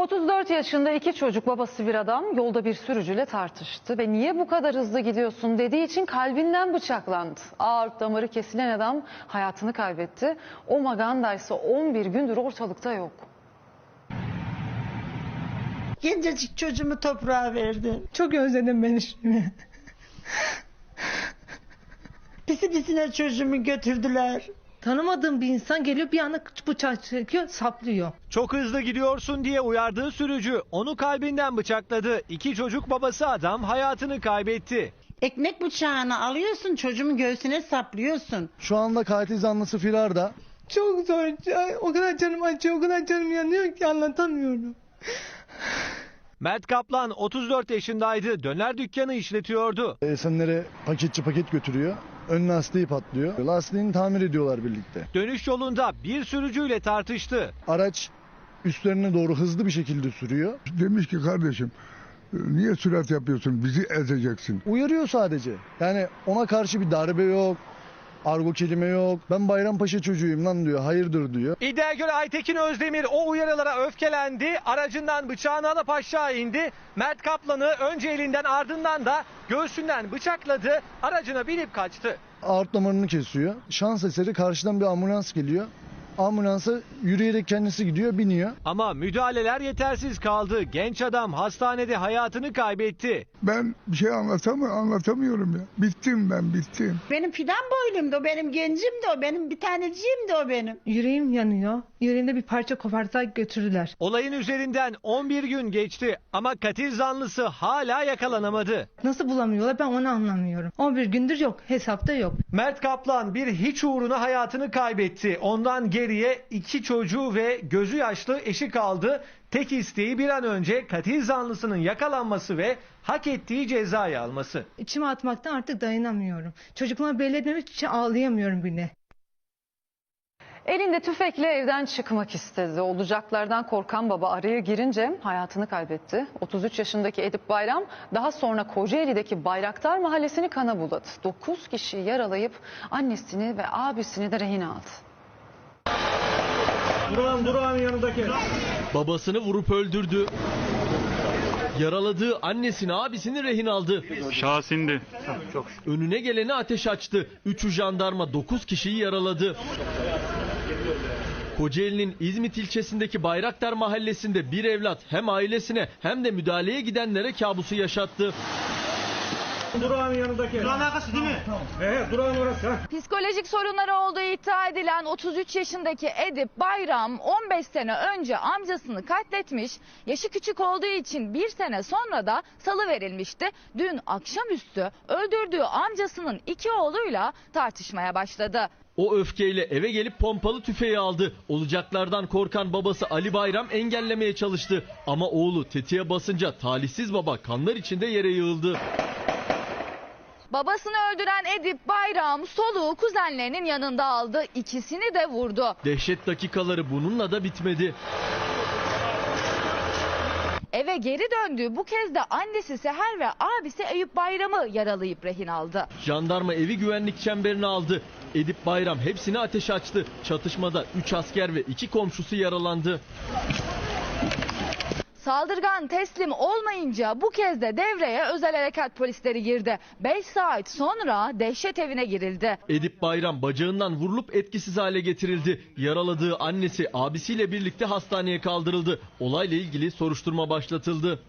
34 yaşında iki çocuk babası bir adam yolda bir sürücüyle tartıştı ve niye bu kadar hızlı gidiyorsun dediği için kalbinden bıçaklandı. Aort damarı kesilen adam hayatını kaybetti. O Maganda ise 11 gündür ortalıkta yok. Gencecik çocuğumu toprağa verdi. Çok özledim ben şimdi. Pisi pisine çocuğumu götürdüler. Tanımadığım bir insan geliyor bir anda bıçak çekiyor saplıyor. Çok hızlı gidiyorsun diye uyardığı sürücü onu kalbinden bıçakladı. İki çocuk babası adam hayatını kaybetti. Ekmek bıçağını alıyorsun çocuğumun göğsüne saplıyorsun. Şu anda katil zanlısı firarda. Çok zor. O kadar canım acıyor, o kadar canım yanıyor ki anlatamıyorum. Mert Kaplan 34 yaşındaydı. Döner dükkanı işletiyordu. Esenlere paketçi paket götürüyor. Ön lastiği patlıyor. Lastiğini tamir ediyorlar birlikte. Dönüş yolunda bir sürücüyle tartıştı. Araç üstlerine doğru hızlı bir şekilde sürüyor. Demiş ki kardeşim niye sürat yapıyorsun bizi ezeceksin. Uyarıyor sadece. Yani ona karşı bir darbe yok. Argo kelime yok. Ben Bayrampaşa çocuğuyum lan diyor. Hayırdır diyor. İddiaya göre Aytekin Özdemir o uyarılara öfkelendi. Aracından bıçağını alıp aşağı indi. Mert Kaplan'ı önce elinden ardından da göğsünden bıçakladı. Aracına binip kaçtı. Aort damarını kesiyor. Şans eseri karşıdan bir ambulans geliyor. Ambulansa yürüyerek kendisi gidiyor, biniyor. Ama müdahaleler yetersiz kaldı. Genç adam hastanede hayatını kaybetti. Ben bir şey anlatamıyorum, anlatamıyorum ya. Bittim ben bittim. Benim fidan boylumdu o benim gencimdi o benim bir taneciğimdi o benim. Yüreğim yanıyor. Yüreğimde bir parça koparsa götürürler. Olayın üzerinden 11 gün geçti ama katil zanlısı hala yakalanamadı. Nasıl bulamıyorlar ben onu anlamıyorum. 11 gündür yok. Hesapta yok. Mert Kaplan bir hiç uğruna hayatını kaybetti. Ondan geriye iki çocuğu ve gözü yaşlı eşi kaldı. Tek isteği bir an önce katil zanlısının yakalanması ve hak ettiği cezayı alması. İçime atmaktan artık dayanamıyorum. Çocuklarıma belli etmemek için ağlayamıyorum bile. Elinde tüfekle evden çıkmak istedi. Olacaklardan korkan baba araya girince hayatını kaybetti. 33 yaşındaki Edip Bayram daha sonra Kocaeli'deki Bayraktar Mahallesi'ni kana buladı. 9 kişiyi yaralayıp annesini ve abisini de rehin aldı. Babasını vurup öldürdü. Yaraladığı annesini abisini rehin aldı. Şahsindi. Önüne geleni ateş açtı. Üçü jandarma 9 kişiyi yaraladı. Kocaeli'nin İzmit ilçesindeki Bayraktar mahallesinde bir evlat hem ailesine hem de müdahaleye gidenlere kabusu yaşattı. Psikolojik sorunları olduğu iddia edilen 33 yaşındaki Edip Bayram 15 sene önce amcasını katletmiş. Yaşı küçük olduğu için bir sene sonra da salı verilmişti. Dün akşamüstü öldürdüğü amcasının iki oğluyla tartışmaya başladı. O öfkeyle eve gelip pompalı tüfeği aldı. Olacaklardan korkan babası Ali Bayram engellemeye çalıştı. Ama oğlu tetiğe basınca talihsiz baba kanlar içinde yere yığıldı. Babasını öldüren Edip Bayram soluğu kuzenlerinin yanında aldı. İkisini de vurdu. Dehşet dakikaları bununla da bitmedi. Eve geri döndüğü bu kez de annesi Seher ve abisi Eyüp Bayram'ı yaralayıp rehin aldı. Jandarma evi güvenlik çemberine aldı. Edip Bayram hepsini ateş açtı. Çatışmada 3 asker ve 2 komşusu yaralandı. Saldırgan teslim olmayınca bu kez de devreye özel harekat polisleri girdi. 5 saat sonra dehşet evine girildi. Edip Bayram bacağından vurulup etkisiz hale getirildi. Yaraladığı annesi abisiyle birlikte hastaneye kaldırıldı. Olayla ilgili soruşturma başlatıldı.